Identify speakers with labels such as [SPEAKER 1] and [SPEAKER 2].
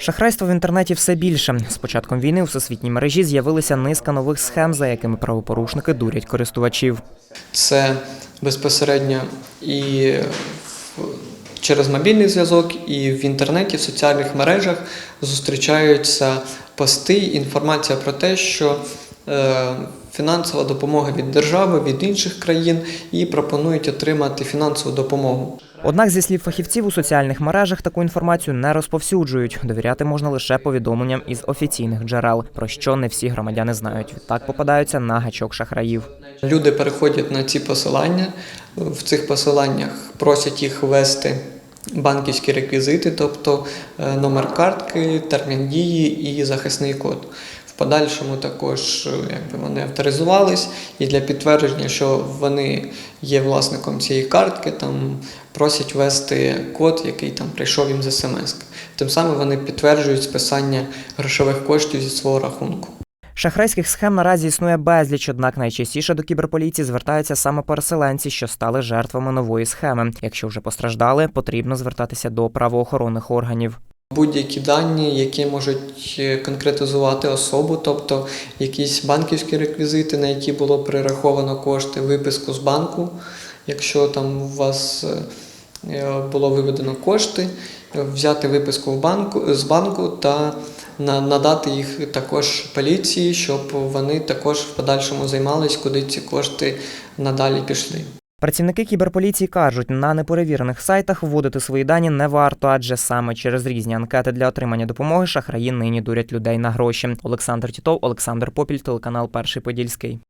[SPEAKER 1] Шахрайство в інтернеті все більше. З початком війни у всесвітній мережі з'явилися низка нових схем, за якими правопорушники дурять користувачів.
[SPEAKER 2] Це безпосередньо і через мобільний зв'язок, і в інтернеті, в соціальних мережах зустрічаються пости, інформація про те, що е, фінансова допомога від держави, від інших країн і пропонують отримати фінансову допомогу.
[SPEAKER 1] Однак, зі слів фахівців, у соціальних мережах таку інформацію не розповсюджують. Довіряти можна лише повідомленням із офіційних джерел, про що не всі громадяни знають. Відтак попадаються на гачок шахраїв.
[SPEAKER 2] Люди переходять на ці посилання. В цих посиланнях просять їх ввести банківські реквізити, тобто е, номер картки, термін дії і захисний код. Подальшому також е, якби вони авторизувались, і для підтвердження, що вони є власником цієї картки, там просять ввести код, який там прийшов їм з смс. Тим самим вони підтверджують списання грошових коштів зі свого рахунку.
[SPEAKER 1] Шахрайських схем наразі існує безліч, однак найчастіше до кіберполіції звертаються саме переселенці, що стали жертвами нової схеми. Якщо вже постраждали, потрібно звертатися до правоохоронних органів.
[SPEAKER 2] Будь-які дані, які можуть е, конкретизувати особу, тобто якісь банківські реквізити, на які було перераховано кошти, виписку з банку, якщо там у вас е, е, було виведено кошти, взяти виписку в банку, з банку та надати їх також поліції, щоб вони також в подальшому займались, куди ці кошти надалі пішли.
[SPEAKER 1] Працівники кіберполіції кажуть, на неперевірених сайтах вводити свої дані не варто, адже саме через різні анкети для отримання допомоги шахраї нині дурять людей на гроші. Олександр Тітов, Олександр Попіль, телеканал Перший Подільський.